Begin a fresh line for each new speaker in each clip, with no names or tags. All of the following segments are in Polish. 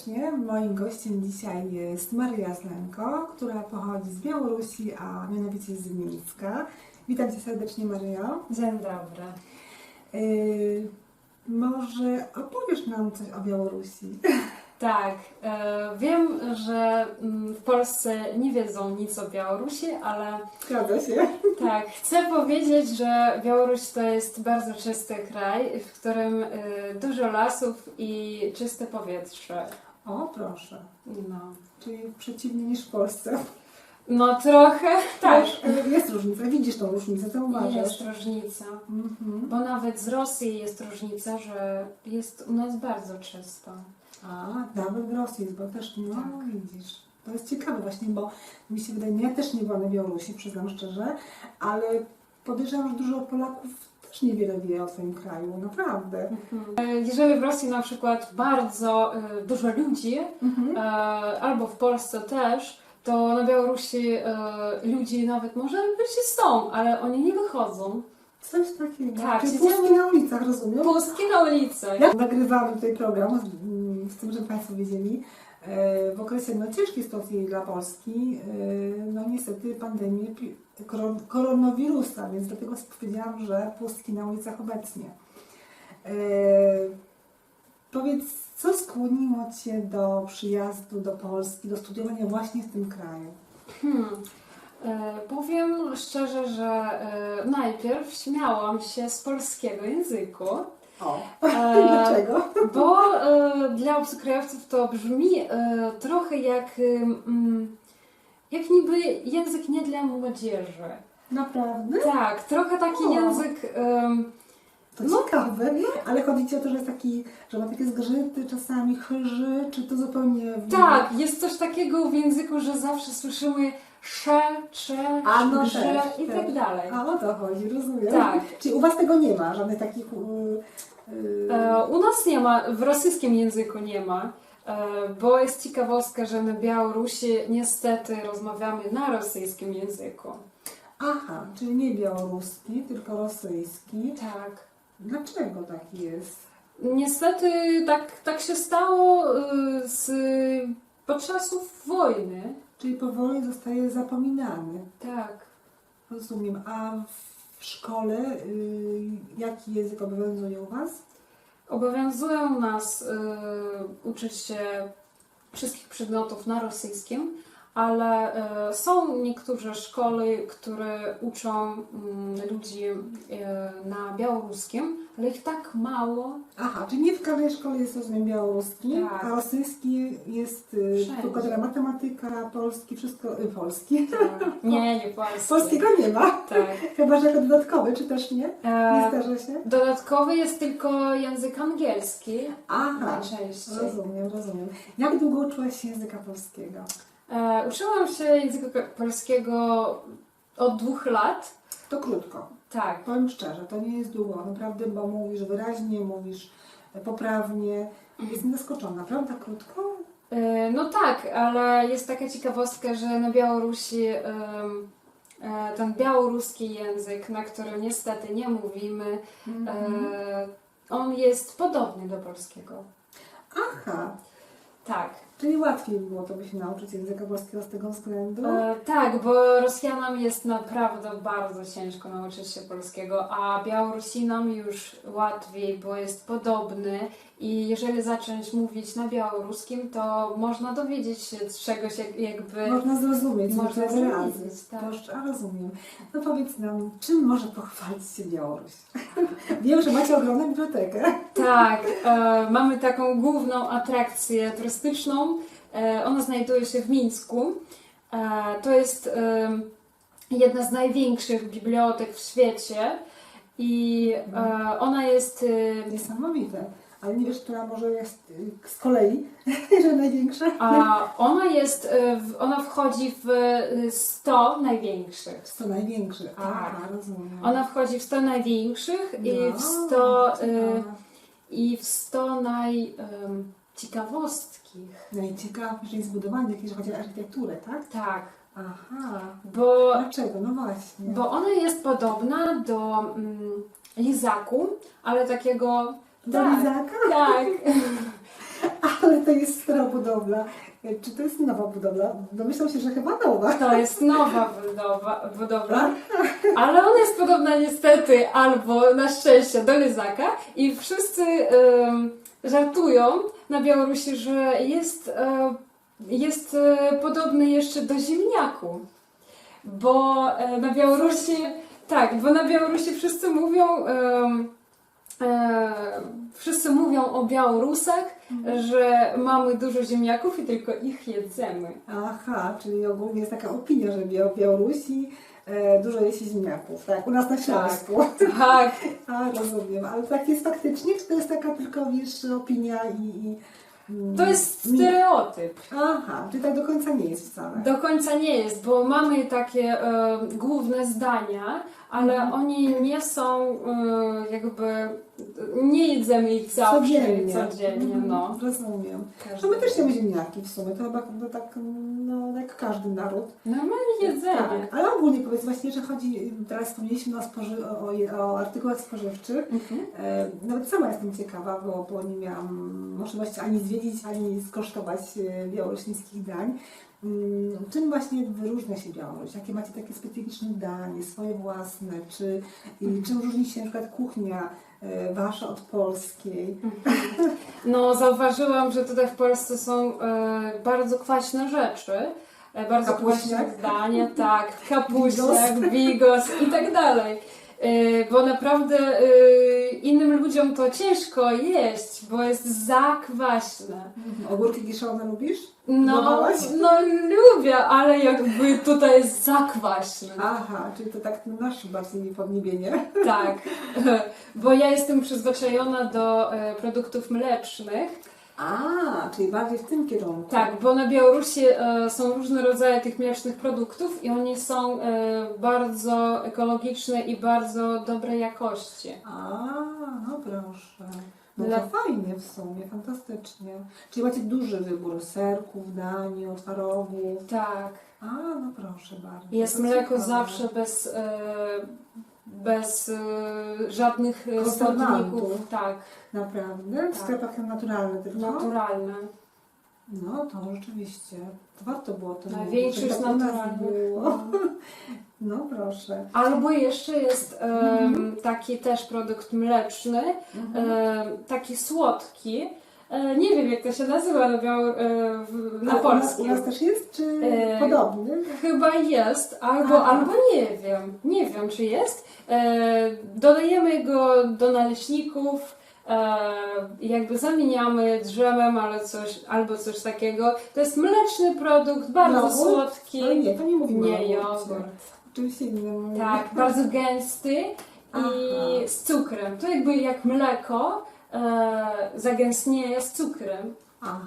serdecznie. Moim gościem dzisiaj jest Maria Zlenko, która pochodzi z Białorusi, a mianowicie z Mińska. Witam Cię serdecznie, Mario.
Dzień dobry.
Yy, może opowiesz nam coś o Białorusi?
Tak, e, wiem, że mm, w Polsce nie wiedzą nic o Białorusi, ale
Zgadza się.
tak, chcę powiedzieć, że Białoruś to jest bardzo czysty kraj, w którym e, dużo lasów i czyste powietrze.
O, proszę.
No,
Czyli przeciwnie niż w Polsce.
no trochę tak,
Jest różnica. Widzisz tą różnicę, co uważasz?
jest różnica.
Mhm.
Bo nawet z Rosji jest różnica, że jest u nas bardzo czysto.
A, nawet w Rosji jest, bo też, no
Tak.
widzisz. To jest ciekawe właśnie, bo mi się wydaje, ja też nie byłam na Białorusi, przyznam szczerze, ale podejrzewam, że dużo Polaków też niewiele wie o swoim kraju, naprawdę.
E, Jeżeli w Rosji na przykład bardzo e, dużo ludzi,
Mhm.
e, albo w Polsce też, to na Białorusi e, ludzi nawet może być i są, ale oni nie wychodzą.
Coś takiego.
Tak,
Czyli
siedziemy-
pustki na ulicach, rozumiem?
Pustki na ulicy.
Ja nagrywamy tutaj program, mm, z tym, żeby Państwo wiedzieli, w okresie no, ciężkiej sytuacji dla Polski, e, no niestety koron- koronawirusa, więc dlatego powiedziałam, że pustki na ulicach obecnie. E, Powiedz, co skłoniło Cię do przyjazdu do Polski, do studiowania właśnie w tym kraju?
Hmm. E, powiem szczerze, że e, najpierw śmiałam się z polskiego języku,
O,
E,
dlaczego?
bo e, dla obcokrajowców to brzmi e, trochę jak, mm, jak niby język nie dla młodzieży.
Naprawdę?
Tak, trochę taki
O.
język. em,
To
No.
ciekawe, ale chodzi Ci o to, że jest taki, że ma takie zgrzyty, czasami chyży, czy to zupełnie... w-
tak, jest coś takiego w języku, że zawsze słyszymy sze, cze,
A no
grze
też,
i
też.
tak dalej.
A o to chodzi, rozumiem.
Tak.
Czyli u Was tego nie ma, żadnych takich... y, y,
E, u nas nie ma, w rosyjskim języku nie ma, e, bo jest ciekawostka, że na Białorusi niestety rozmawiamy na rosyjskim języku.
Aha, czyli nie białoruski, tylko rosyjski.
Tak.
Dlaczego taki jest?
Niestety tak, tak się stało e, z, podczas wojny.
Czyli powoli zostaje zapominany.
Tak.
Rozumiem. A w szkole y, jaki język obowiązuje u Was?
Obowiązują nas y, uczyć się wszystkich przedmiotów na rosyjskim, ale y, są niektóre szkoły, które uczą mm, ludzi y, na białoruskim, ale ich tak mało.
Aha, czyli nie w każdej szkole jest rozumiem białoruski,
Tak.
a rosyjski jest y,
Wszędzie.
wykładana matematyka, polski, wszystko polski.
Nie, nie polski.
Polskiego nie ma,
Tak.
chyba że jako dodatkowy, czy też nie? Nie
E,
zdarza się?
dodatkowy jest tylko język angielski
Aha,
najczęściej.
rozumiem, rozumiem. Jak długo uczyłaś się języka polskiego?
E, uczyłam się języka polskiego od dwóch lat.
To krótko.
Tak.
Powiem szczerze, to nie jest długo, naprawdę, bo mówisz wyraźnie, mówisz poprawnie. Jestem zaskoczona, prawda? Krótko?
E, No tak, ale jest taka ciekawostka, że na Białorusi e, ten białoruski język, na którym niestety nie mówimy, e, on jest podobny do polskiego.
Aha,
Tak.
Czyli łatwiej było to by się nauczyć języka polskiego z tego względu.
E, tak, bo Rosjanom jest naprawdę bardzo ciężko nauczyć się polskiego, a Białorusinom już łatwiej, bo jest podobny i jeżeli zacząć mówić na białoruskim, to można dowiedzieć się czegoś jak, jakby...
Można zrozumieć,
Można zrozumieć, tak.
Rozumiem. No powiedz nam, czym może pochwalić się Białoruś? Wiem, że macie ogromną bibliotekę.
Tak, e, mamy taką główną atrakcję turystyczną. E, ona znajduje się w Mińsku. E, to jest e, jedna z największych bibliotek w świecie i e, ona jest. E,
Niesamowite. Ale nie wiesz, która może jest y, z kolei, że największa?
a ona jest, w, ona wchodzi w e, 100 największych.
To największy.
Tak.
Aha, rozumiem.
Ona wchodzi w 100 największych i
No,
w 100, e,
ciekawe.
i w 100 naj, em, ciekawostkich.
Najciekawsze jest chodzi o architekturę, tak?
Tak,
Aha.
bo
Dlaczego? No właśnie.
Bo ona jest podobna do mm, lizaku, ale takiego.
Do
tak,
lizaka?
Tak.
ale to jest stara budowla. Czy to jest nowa budowla? Domyślam się, że chyba nowa.
To jest nowa budowa, budowla, ale ona jest podobna niestety albo na szczęście do Lizaka i wszyscy żartują na Białorusi, że jest, jest e, podobny jeszcze do ziemniaku, bo e, na Białorusi, tak, bo na Białorusi wszyscy mówią, wszyscy mówią o Białorusach, że mamy dużo ziemniaków i tylko ich jedzemy.
Aha, czyli ogólnie jest taka opinia, że Białorusi e, dużo jest ziemniaków, tak? U nas na Śląsku.
Tak,
A, rozumiem. Ale tak jest faktycznie, czy to jest taka tylko, wiesz, opinia i... i mm,
To jest stereotyp.
Aha, czyli tak do końca nie jest wcale.
Do końca nie jest, bo mamy takie e, główne zdania, ale
Mhm.
oni nie są e, jakby. Nie jedzemy ich zawsze
Codziennie.
codziennie
Mhm,
no.
Rozumiem.
Każdy
No my też jemy ziemniaki w sumie, to chyba no, tak, no, jak każdy naród.
Normalnie jedzenie.
Tak, ale ogólnie powiedz właśnie, że chodzi, teraz wspomnieliśmy o, spoży, o, o, artykułach spożywczych.
Mhm.
E, nawet sama jestem ciekawa, bo, bo nie miałam możliwości ani zwiedzić, ani skosztować e, białorusińskich dań. Mm, Czym właśnie wyróżnia się Białoruś? Jakie macie takie specyficzne danie, swoje własne? Czy, i czym różni się na przykład kuchnia e, wasza od polskiej?
No, zauważyłam, że tutaj w Polsce są e, bardzo kwaśne rzeczy. E, bardzo
Kapuśniak?
kwaśne zdania, tak, kapuśniak, bigos i tak dalej. E, bo naprawdę e, innym ludziom to ciężko jeść, bo jest za kwaśne.
Ogórki kiszone lubisz?
No, no lubię, ale jakby tutaj jest za kwaśne.
Aha, czyli to tak nasze bardziej podniebienie.
Tak, bo ja jestem przyzwyczajona do e, produktów mlecznych.
A, czyli bardziej w tym kierunku.
Tak, bo na Białorusi e, są różne rodzaje tych mlecznych produktów i one są e, bardzo ekologiczne i bardzo dobrej jakości.
A, no proszę. No
Dla-
to fajnie w sumie, fantastycznie. Czyli macie duży wybór serków, dań, twarogów.
Tak.
A, no proszę bardzo.
Jest
To
mleko
ciekawe.
zawsze bez, e, bez e, żadnych
Konserwantów.
składników. Tak,
Naprawdę? W
Tak.
sklepach naturalnych tylko?
naturalne.
No to rzeczywiście. To warto było to
większość
żeby tak
naturalnych.
No proszę.
Albo jeszcze jest e,
Mhm.
taki też produkt mleczny,
Mhm.
e, taki słodki. E, nie wiem jak to się nazywa na, biał, e, w, na
A u nas-
polskim.
U nas też jest, czy
E,
podobny?
Chyba jest, albo,
Aha.
albo nie wiem. Nie wiem, czy jest. E, dodajemy go do naleśników, e, jakby zamieniamy drzemem ale coś, albo coś takiego. To jest mleczny produkt, bardzo
Jogurt?
słodki.
Ale nie, to nie mówimy
Nie, jogurt.
Czymś innym.
Tak, bardzo gęsty i
Aha.
z cukrem. To jakby jak mleko e, zagęstnieje z cukrem.
Aha.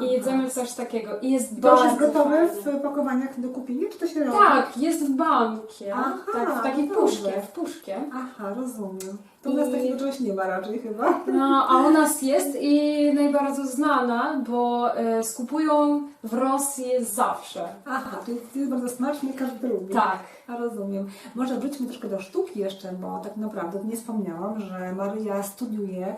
I jedzemy coś takiego. I jest
To już
bardzo
jest gotowe
fajne.
w pakowaniach do kupienia, czy to się robi?
Tak, jest w bankie.
Aha,
tak, w takiej
dobrze.
puszkie, w puszkie.
Aha, rozumiem. To u nas
I-
takiego czegoś nie ma raczej chyba.
No, a u nas jest i najbardziej znana, bo e, skupują w Rosji zawsze.
Aha, to jest, jest bardzo smaczne i każdy lubi.
Tak.
A rozumiem. Może wróćmy troszkę do sztuki jeszcze, bo tak naprawdę nie wspomniałam, że Maryja studiuje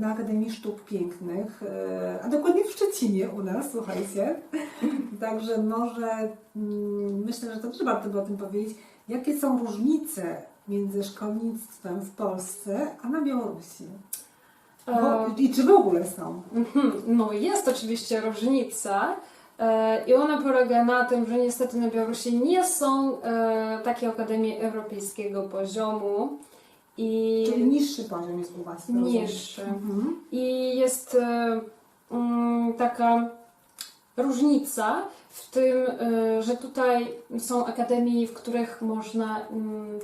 na Akademii Sztuk Pięknych, e, a dokładnie w Szczecinie u nas, słuchajcie. Także może mm, myślę, że to też warto by o tym powiedzieć. Jakie są różnice między szkolnictwem w Polsce a na Białorusi? Bo,
E,
I czy w ogóle są?
Mhm, No jest oczywiście różnica e, i ona polega na tym, że niestety na Białorusi nie są e, takie akademie europejskiego poziomu i
Czyli niższy poziom jest u Was? rozumiem.
niższy.
Mhm.
I jest e, mm, taka różnica w tym, e, że tutaj są akademie, w których można mm,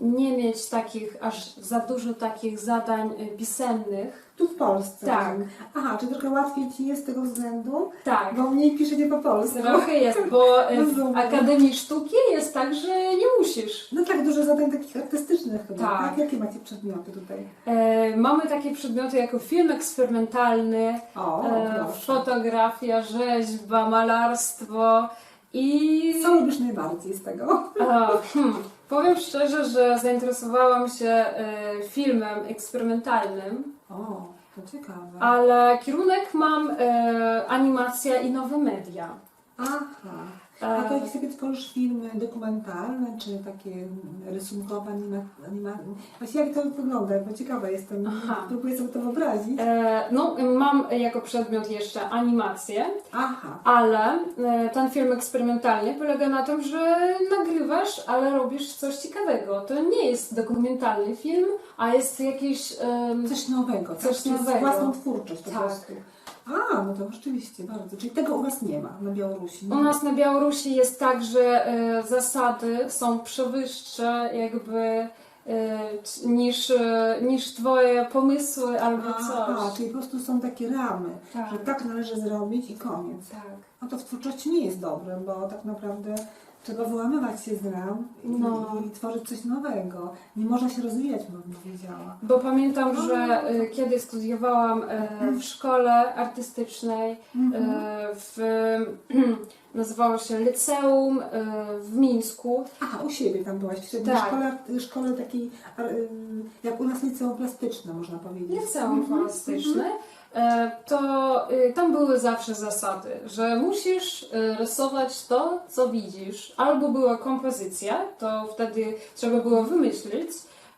nie mieć takich, aż za dużo takich zadań e, pisemnych.
Tu w Polsce.
Tak.
Aha, czy trochę łatwiej Ci jest z tego względu?
Tak.
Bo mniej piszecie po polsku.
Trochę jest, bo e, w. Akademii Sztuki jest tak, że nie musisz.
No tak, dużo zadań takich artystycznych chyba,
Tak.
tak? Jakie macie przedmioty tutaj?
E, mamy takie przedmioty jako film eksperymentalny,
O,
e, fotografia, rzeźba, malarstwo i...
Co lubisz najbardziej z tego?
E, hmm, powiem szczerze, że zainteresowałam się e, filmem eksperymentalnym
O, To ciekawe.
Ale kierunek mam e, animacja i nowe media.
Aha.
E,
A to jak sobie tworzysz filmy dokumentalne, czy takie rysunkowe, anima, anima... Właśnie jak to wygląda, bo ciekawa jestem,
Aha.
próbuję sobie to wyobrazić.
e, no, mam jako przedmiot jeszcze animację,
Aha,
ale e, ten film eksperymentalny polega na tym, że nagrywasz, ale robisz coś ciekawego. To nie jest dokumentalny film, a jest jakiś...
coś nowego,
Coś
tak? Czyli
nowego.
własną twórczość po
Tak.
prostu. A, no to rzeczywiście bardzo. Czyli tego u Was nie ma na Białorusi.
U nas na Białorusi jest tak, że e, zasady są przewyższe jakby e, c- niż, e, niż twoje pomysły albo
Aha,
coś.
czyli po prostu są takie ramy,
Tak.
że tak należy zrobić i koniec.
Tak.
No to w twórczości nie jest dobre, bo tak naprawdę trzeba wyłamywać się z ram i,
No.
i tworzyć coś nowego. Nie można się rozwijać, bym powiedziała.
Bo pamiętam, że e, kiedy studiowałam e, w szkole artystycznej,
Mhm.
e, w, nazywało się Liceum w Mińsku.
Aha, u siebie tam byłaś, w
Tak.
szkole, szkole takiej, jak u nas liceum plastyczne, można powiedzieć.
Liceum
Mhm,
plastyczne. E, To y, tam były zawsze zasady, że musisz y, rysować to, co widzisz. Albo była kompozycja, to wtedy trzeba było wymyślić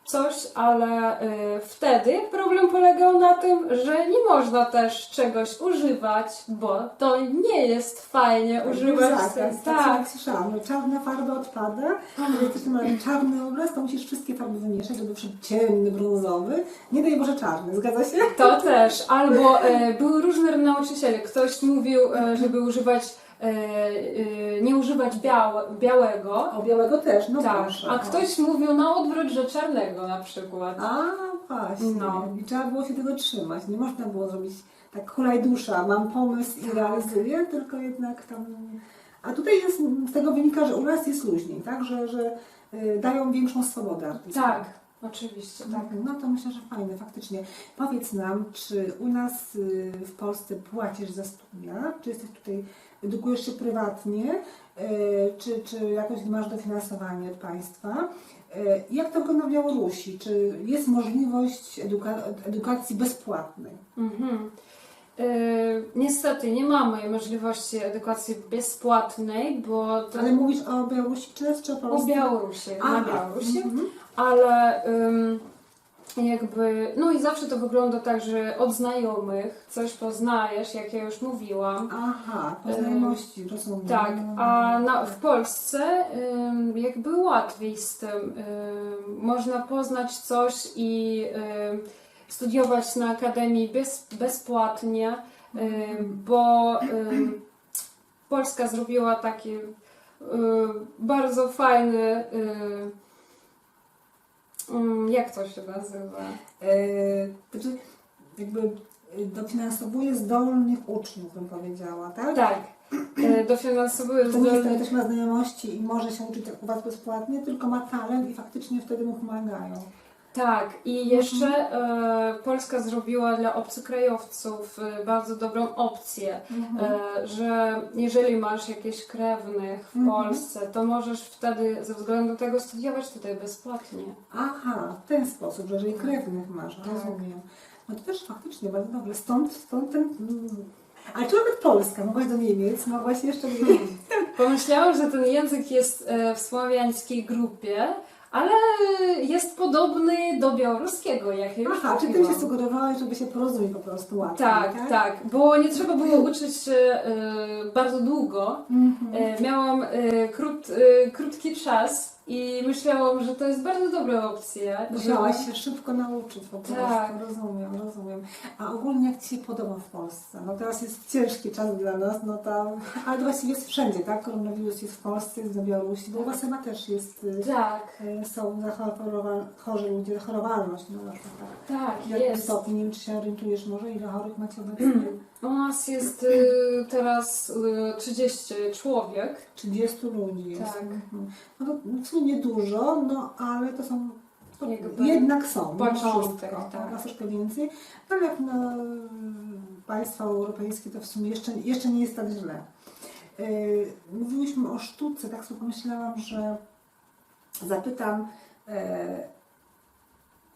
coś, ale y, wtedy problem polegał na tym, że nie można też czegoś używać, bo to nie jest fajnie
Tak,
używać. tego.
tak,
tak.
tak słyszałam, że czarna farba odpada, jeżeli chcesz malować czarny obraz, to musisz wszystkie farby wymieszać, żeby wszedł ciemny, brązowy, nie daj Boże czarny, zgadza się?
To też. Albo e, były różne nauczyciele. Ktoś mówił, e, żeby używać, nie używać białe, białego.
O białego też, no
tak.
proszę.
A ktoś mówił na odwrót, że czarnego na przykład.
A, właśnie.
No.
I trzeba było się tego trzymać. Nie można było zrobić tak hulaj dusza, mam pomysł i
Tak.
realizuję, tylko jednak tam... A tutaj jest, z tego wynika, że u nas jest luźniej, tak? Że, że y, dają większą swobodę artystom.
Tak, oczywiście, tak.
Tak, no to myślę, że fajne faktycznie. Powiedz nam, czy u nas y, w Polsce płacisz za studia, czy jesteś tutaj, edukujesz się prywatnie, y, czy, czy jakoś masz dofinansowanie od państwa? Y, Jak to wygląda w Białorusi? Czy jest możliwość eduka- edukacji bezpłatnej?
Mhm. E, niestety nie mamy możliwości edukacji bezpłatnej, bo to
Ale mówisz o Białorusi czy, czy o
o
Polsce?
Białorusi, na
Aha,
Białorusi.
mhm.
ale jakby, no i zawsze to wygląda tak, że od znajomych coś poznajesz, jak ja już mówiłam.
Aha, po znajomości, rozumiem.
Tak, a na, w Polsce jakby łatwiej z tym. Ym, można poznać coś i studiować na akademii bez, bezpłatnie, ym, bo Polska zrobiła taki bardzo fajny ym, jak to się nazywa?
Znaczy, jakby e, dofinansowuje zdolnych uczniów, bym powiedziała, tak?
Tak, e, dofinansowuje
To nie jest tak,
zdolnych
ktoś ma znajomości i może się uczyć u Was bezpłatnie, tylko ma talent i faktycznie wtedy mu pomagają.
Tak, i jeszcze e, Polska zrobiła dla obcokrajowców e, bardzo dobrą opcję, e, że jeżeli masz jakieś krewnych w
Mhm.
Polsce, to możesz wtedy ze względu tego studiować tutaj bezpłatnie.
Aha, w ten sposób, że jeżeli krewnych masz,
Tak.
rozumiem. No to też faktycznie bardzo dobre. Stąd, stąd ten... Mm. Ale czy nawet Polska? Mogłaś do Niemiec, mogłaś jeszcze gdzieś...
Pomyślałam, że ten język jest w słowiańskiej grupie, ale jest podobny do białoruskiego, jak ja już
Aha, czy tym się sugerowałeś, żeby się porozumieć po prostu łatwiej,
Tak, tak, bo nie trzeba było uczyć się e, bardzo długo.
Mhm.
E, miałam e, krót, krótki czas i myślałam, że to jest bardzo dobra opcja.
Musiałaś się szybko nauczyć po prostu,
Tak.
rozumiem, rozumiem. A ogólnie jak Ci się podoba w Polsce? No teraz jest ciężki czas dla nas, no tam, ale to właściwie jest wszędzie, tak? Koronawirus jest w Polsce, jest na Białorusi, bo u Was chyba też jest, y,
Tak,
y, są zachorowa- chorzy ludzie, zachorowalność, no można tak.
tak,
W jakim
jest.
stopniu, nie wiem czy się orientujesz może, ile chorych macie obecnie?
U nas jest e, teraz e, 30 człowiek.
30 ludzi jest.
Tak.
Mhm. No to sumie niedużo, no ale to są to
Jakby
jednak są.
początek,
wszystko,
tak.
tak. troszkę więcej. No ale jak na państwa europejskie to w sumie jeszcze, jeszcze nie jest tak źle. Yy, mówiłyśmy o sztuce, tak sobie pomyślałam, że zapytam, e,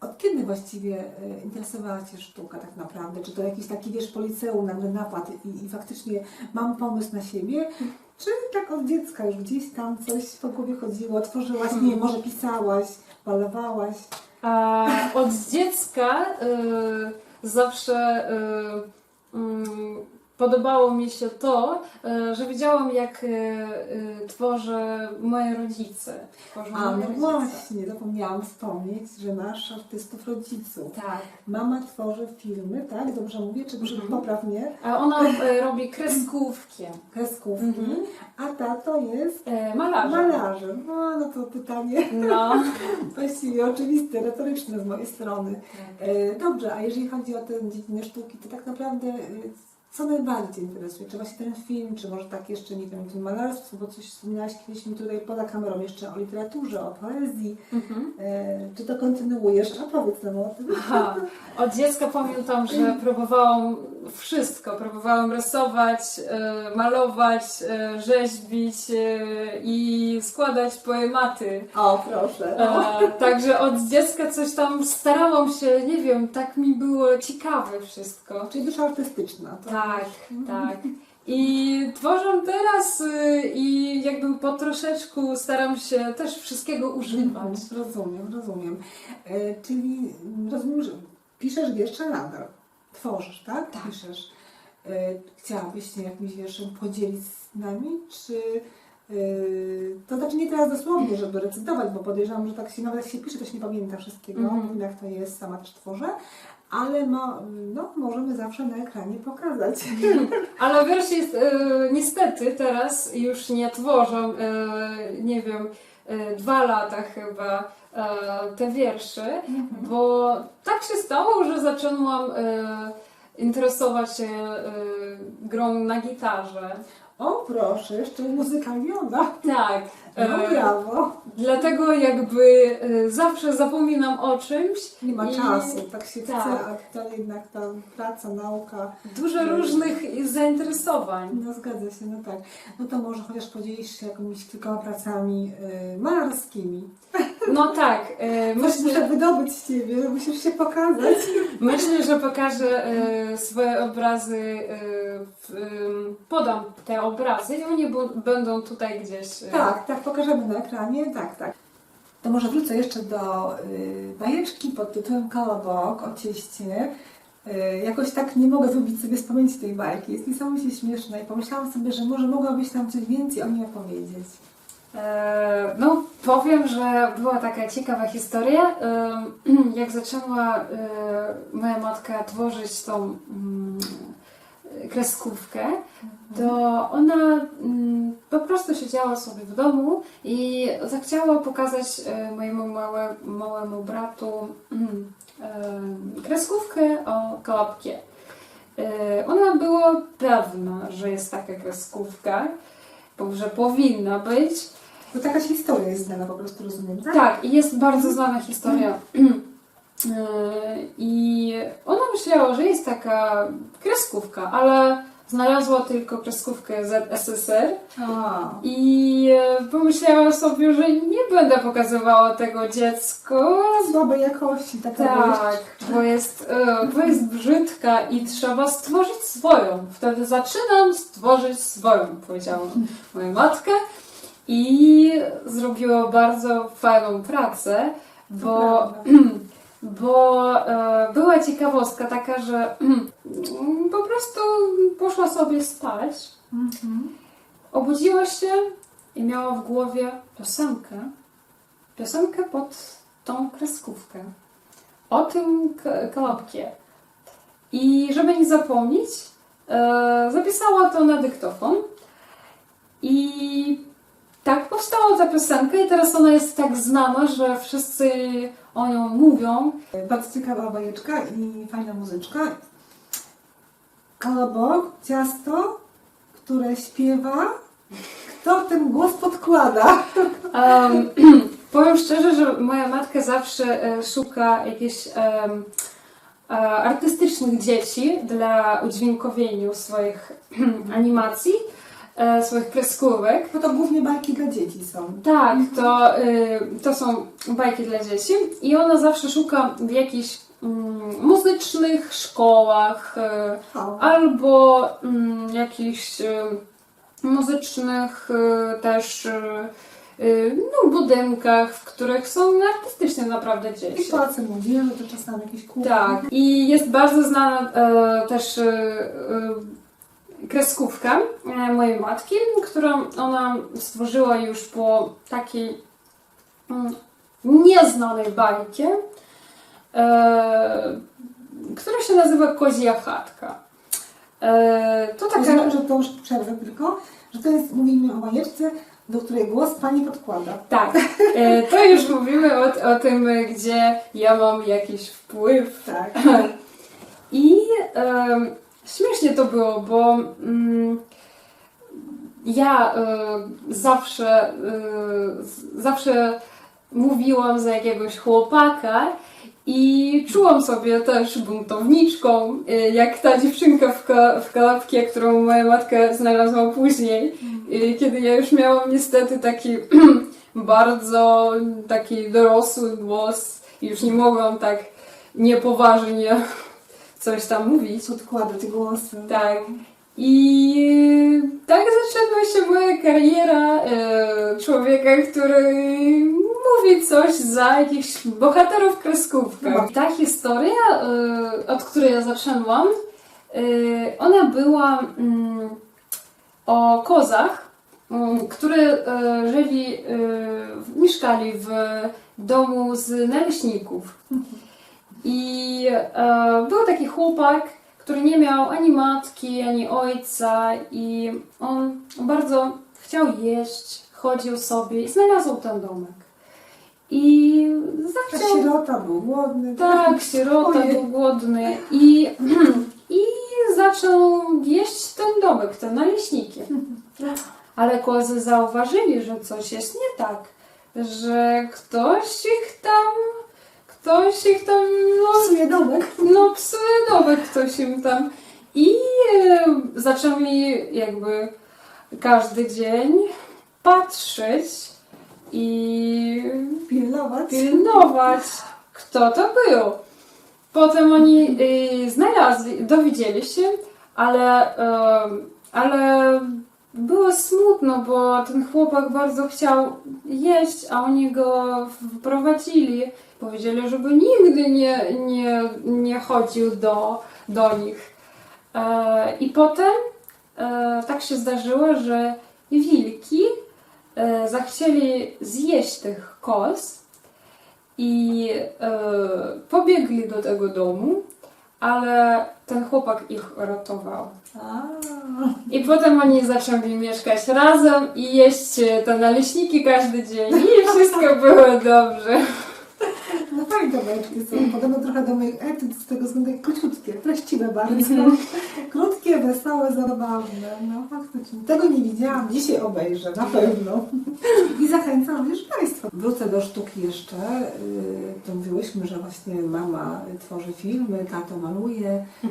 Od kiedy właściwie e, interesowała Cię sztuka tak naprawdę? Czy to jakiś taki, wiesz, po liceum nagle napad i, i faktycznie mam pomysł na siebie? Czy tak od dziecka już gdzieś tam coś po głowie chodziło, tworzyłaś, nie wiem, może pisałaś, malowałaś?
A od dziecka y, zawsze y, mm, podobało mi się to, y, że widziałam jak y, y, tworzę moje rodzice. Tworzą
A, no właśnie, zapomniałam wspomnieć, że masz artystów rodziców.
Tak.
Mama tworzy filmy, tak? Dobrze mówię? Czy może
Mhm.
poprawnie?
A ona robi kreskówki.
Kreskówki.
Mhm.
A tato jest
E, malarza.
malarzem. No, no to pytanie
No.
właściwie oczywiste, retoryczne z mojej strony. E, Dobrze, a jeżeli chodzi o tę dziedzinę sztuki, to tak naprawdę e, co najbardziej interesuje? Czy właśnie ten film, czy może tak jeszcze, nie wiem, w malarstwo, bo coś wspominałaś kiedyś mi tutaj poza kamerą jeszcze o literaturze, o poezji.
Mhm.
E, Czy to kontynuujesz? A powiedz nam o tym.
Aha. Od dziecka pamiętam, że próbowałam wszystko. Próbowałam rysować, e, malować, e, rzeźbić e, i składać poematy.
O, proszę.
E, także od dziecka coś tam starałam się, nie wiem, tak mi było ciekawe wszystko.
Czyli dusza artystyczna. To
Tak, tak. I tworzę teraz y, i jakby po troszeczku staram się też wszystkiego używać.
Rozumiem, rozumiem. E, czyli rozumiem, że piszesz wiersze nadal. Tworzysz, tak?
Tak.
Piszesz. E, chciałabyś się jakimś wierszem podzielić z nami, czy e, to znaczy nie teraz dosłownie, żeby recytować, bo podejrzewam, że tak się nawet jak się pisze, to się nie pamięta wszystkiego,
Mhm.
jak to jest, sama też tworzę, ale mo, no, możemy zawsze na ekranie pokazać.
Ale wiersz jest e, niestety teraz już nie tworzę, e, nie wiem, e, dwa lata chyba e, te wiersze, bo tak się stało, że zaczęłam e, interesować się e, grą na gitarze.
O proszę, jeszcze muzykalniona.
Tak. e,
No brawo.
Dlatego jakby e, zawsze zapominam o czymś.
Nie ma
I-
czasu, tak się
tak.
chce, a to jednak ta praca, nauka.
Dużo różnych zainteresowań.
No zgadza się, no tak. No to może chociaż podzielisz się jakimiś kilkoma pracami y, malarskimi.
No tak, e,
Coś muszę
myślę,
wydobyć z Ciebie, musisz się pokazać.
myślę, że pokażę e, swoje obrazy, e, w, em, podam te obrazy i oni bu- będą tutaj gdzieś. e,
Tak, tak, pokażemy na ekranie, tak, tak. To może wrócę jeszcze do y, bajeczki pod tytułem Kolobok o cieście. Y, jakoś tak nie mogę wybić sobie z pamięci tej bajki. Jest niesamowicie śmieszna i pomyślałam sobie, że może mogłabyś nam coś więcej o niej opowiedzieć.
E, No, powiem, że była taka ciekawa historia. Jak zaczęła e, moja matka tworzyć tą mm, kreskówkę, to ona mm, po prostu siedziała sobie w domu i zachciała pokazać e, mojemu małe, małemu bratu mm, kreskówkę o klapkie. Ona była pewna, że jest taka kreskówka, bo że powinna być.
To taka historia jest znana po prostu, rozumiem, tak?
Tak, jest bardzo znana historia. E, I ona myślała, że jest taka kreskówka, ale znalazła tylko kreskówkę ZSSR
A,
i e, pomyślała sobie, że nie będę pokazywała tego dziecku.
słabej jakości, taka
Tak, bo jest, e, bo jest brzydka i trzeba stworzyć swoją. Wtedy zaczynam stworzyć swoją, powiedziała moja matka. I zrobiła bardzo fajną pracę, bo, bo e, była ciekawostka taka, że po prostu poszła sobie spać,
Mhm.
obudziła się i miała w głowie piosenkę, piosenkę pod tą kreskówkę. O tym k- kolobkie. I żeby nie zapomnieć, e, zapisała to na dyktofon. I tak powstała ta piosenka i teraz ona jest tak znana, że wszyscy o nią mówią.
Bardzo ciekawa bajeczka i fajna muzyczka. Kolobok, ciasto, które śpiewa. Kto ten głos podkłada?
Um, powiem szczerze, że moja matka zawsze e, szuka jakichś e, artystycznych dzieci dla udźwiękowienia swoich animacji. E, swoich kreskówek.
Bo to głównie bajki dla dzieci są.
Tak, to, y, to są bajki dla dzieci i ona zawsze szuka w jakichś mm, muzycznych szkołach y,
O.
albo mm, jakichś y, muzycznych też no, budynkach, w których są artystycznie naprawdę
I
dzieci.
Pałacu Młodzieży to czasami jakieś kółki.
Tak, i jest bardzo znana e, też e, e, kreskówka e, mojej matki, którą ona stworzyła już po takiej mm, nieznanej bajcie, e, która się nazywa Kozia Chatka. E, to taka...
Że to już przerwę tylko, że to jest, mówimy o bajeczce, do której głos pani podkłada.
Tak, to już mówimy o, o tym, gdzie ja mam jakiś wpływ
Tak.
I em, śmiesznie to było, bo mm, ja e, zawsze, z- zawsze mówiłam za jakiegoś chłopaka i czułam sobie też buntowniczką, e, jak ta dziewczynka w, ka- w którą moja matka znalazła później, e, kiedy ja już miałam niestety taki bardzo taki dorosły głos i już nie mogłam tak niepoważnie coś tam mówić.
Podkładać głosy.
Tak. I tak zaczęła się moja kariera e, człowieka, który mówi coś za jakichś bohaterów kreskówkach. Ta historia, e, od której ja zaczęłam, e, ona była mm, o kozach, mm, które e, żyli, e, mieszkali w domu z naleśników. I e, był taki chłopak, który nie miał ani matki, ani ojca, i on bardzo chciał jeść, chodził sobie i znalazł ten domek. I zachciał.
sierota był głodny.
Tak, sierota
Ojej.
był głodny i, i zaczął jeść ten domek, te naleśniki. Ale kozy zauważyli, że coś jest nie tak, że ktoś ich tam, ktoś ich tam, no,
domek.
no psuje domek ktoś im tam. I e, zaczęli jakby każdy dzień patrzeć i
Pilnować.
pilnować, kto to był. Potem oni y, znalazli, dowiedzieli się, ale, em, ale było smutno, bo ten chłopak bardzo chciał jeść, a oni go wprowadzili. Powiedzieli, żeby nigdy nie, nie, nie chodził do, do nich. E, I potem e, tak się zdarzyło, że wilki e, zachcieli zjeść tych koz i e, pobiegli do tego domu, ale ten chłopak ich ratował. I potem oni zaczęli mieszkać razem i jeść te naleśniki każdy dzień i wszystko było dobrze.
Fajne bajeczki są. Podobno trochę do moich etyt z tego względu króciutkie, treściwe bardzo. Krótkie, wesołe, zabawne. No faktycznie. Tego nie widziałam. Dzisiaj obejrzę, na pewno. I zachęcam również Państwa. Wrócę do sztuki jeszcze. Yy, To mówiłyśmy, że właśnie mama tworzy filmy, tato maluje, yy,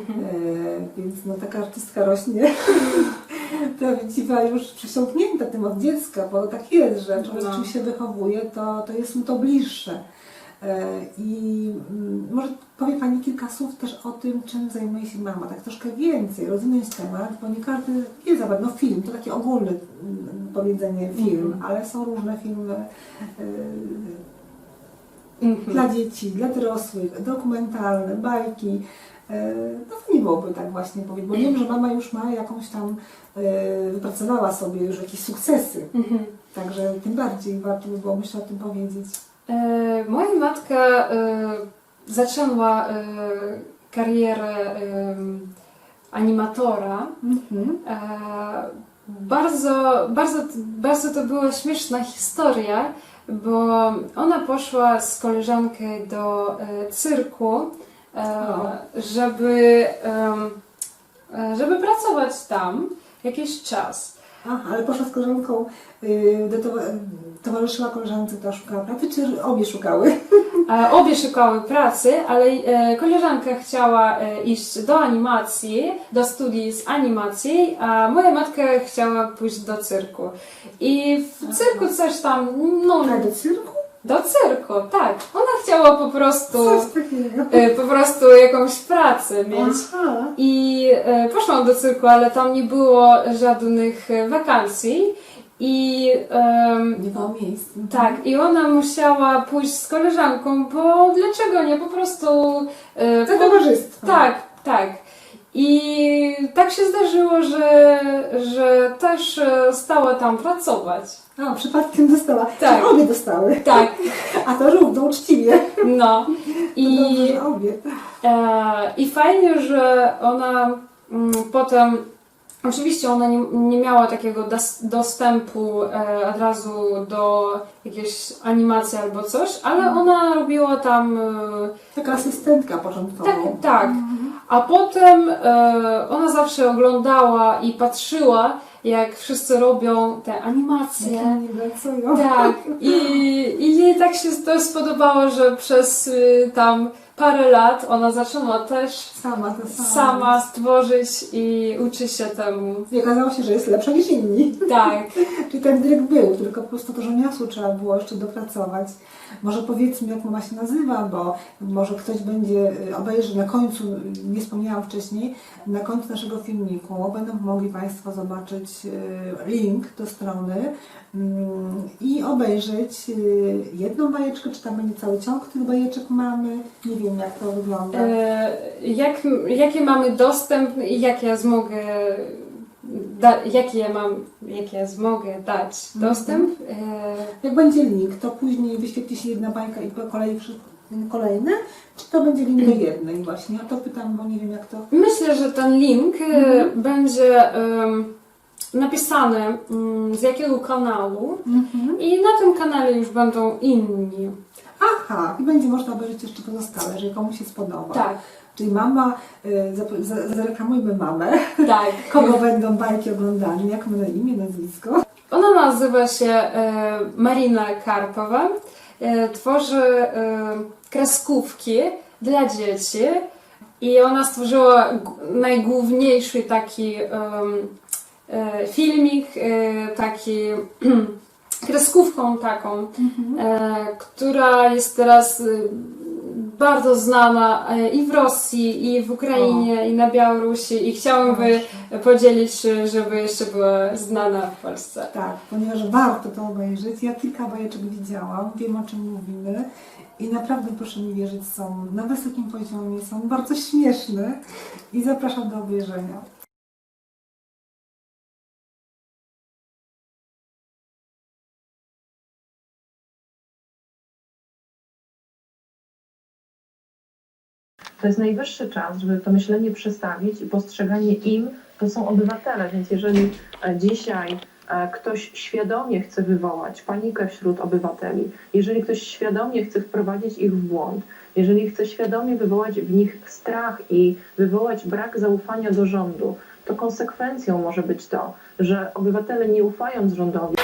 więc no taka artystka rośnie prawdziwa już przesiąknięta tym od dziecka, bo tak jest, że człowiek
No.
czym się wychowuje, to, to jest mu to bliższe. E, I mm, może powie Pani kilka słów też o tym, czym zajmuje się mama, tak troszkę więcej, rozumieć temat, bo nie każdy wie za bardzo. No film to takie ogólne mm, powiedzenie film,
Mhm.
ale są różne filmy e,
Mhm.
dla dzieci, dla dorosłych, dokumentalne, bajki. E, No fajnie byłoby tak właśnie powiedzieć, bo wiem, że mama już ma jakąś tam, wypracowała sobie już jakieś sukcesy,
Mhm.
także tym bardziej warto by było myślę o tym powiedzieć.
E, moja matka e, zaczęła e, karierę animatora.
Mhm.
Bardzo, bardzo, bardzo to była śmieszna historia, bo ona poszła z koleżanką do cyrku, żeby, żeby pracować tam jakiś czas.
Aha, ale poszła z koleżanką, y, do towa- towarzyszyła koleżance, która szukała pracy, czy obie szukały?
E, Obie szukały pracy, ale e, koleżanka chciała e, iść do animacji, do studii z animacji, a moja matka chciała pójść do cyrku. I w cyrku coś tam, no,
Tak, do cyrku?
do cyrku, tak. Ona chciała po prostu, e, po prostu jakąś pracę mieć.
Aha.
I e, poszłam do cyrku, ale tam nie było żadnych wakacji. I em,
Nie było miejsc.
tak, i ona musiała pójść z koleżanką, bo dlaczego nie? Po prostu. e, po-
towarzystwo.
tak, tak. I tak się zdarzyło, że, że też e, stała tam pracować.
A, przypadkiem dostała.
Tak.
Czy obie dostały.
Tak,
A to równo, uczciwie.
no.
I... Dobrze, że obie.
e, I fajnie, że ona mm, potem. Oczywiście ona nie, nie miała takiego dos, dostępu e, od razu do jakiejś animacji albo coś, ale ona robiła tam. E,
Taka asystentka początkowo.
tak, tak. A potem e, ona zawsze oglądała i patrzyła, jak wszyscy robią te animacje. Tak, i, i jej tak się to spodobało, że przez y, tam parę lat ona zaczęła też
Sama to sama.
sama stworzyć i uczy się temu.
I okazało się, że jest lepsza niż inni.
Tak,
Czyli ten dryg był, tylko po prostu to rzemiosło trzeba było jeszcze dopracować. Może powiedzmy, jak mama się nazywa, bo może ktoś będzie y, obejrzy na końcu, y, nie wspomniałam wcześniej, na końcu naszego filmiku będą mogli Państwo zobaczyć y, link do strony i obejrzeć y, jedną bajeczkę, czy tam będzie cały ciąg tych bajeczek mamy. Nie wiem, jak to wygląda.
e, jak, jaki mamy dostęp i jak ja zmogę da, jaki ja mam, jaki ja zmogę dać dostęp. E,
Jak będzie link, to później wyświetli się jedna bajka i po kolei kolejne, czy to będzie link do jednej właśnie? A to pytam, bo nie wiem jak to...
Myślę, że ten link e,
Mhm.
będzie em, napisany mm, z jakiego kanału i na tym kanale już będą inni.
Aha, i będzie można obejrzeć jeszcze pozostałe, jeżeli komuś się spodoba.
Tak,
Czyli mama, y, zareklamujmy mamę,
tak.
kogo będą bajki oglądane, jak ma na imię, nazwisko.
Ona nazywa się e, Marina Karpowa. E, tworzy e, kreskówki dla dzieci i ona stworzyła najgłówniejszy taki e, filmik, e, taki kreskówką taką, e, która jest teraz e, bardzo znana e, i w Rosji, i w Ukrainie, i na Białorusi i chciałabym podzielić się, żeby jeszcze była znana w Polsce.
Tak, ponieważ warto to obejrzeć. Ja kilka bajeczek widziałam, wiem o czym mówimy. I naprawdę, proszę mi wierzyć, są na wysokim poziomie, są bardzo śmieszne i zapraszam do obejrzenia.
To jest najwyższy czas, żeby to myślenie przestawić i postrzeganie im to są obywatele. Więc jeżeli e, dzisiaj e, ktoś świadomie chce wywołać panikę wśród obywateli, jeżeli ktoś świadomie chce wprowadzić ich w błąd, jeżeli chce świadomie wywołać w nich strach i wywołać brak zaufania do rządu, to konsekwencją może być to, że obywatele nie ufając rządowi,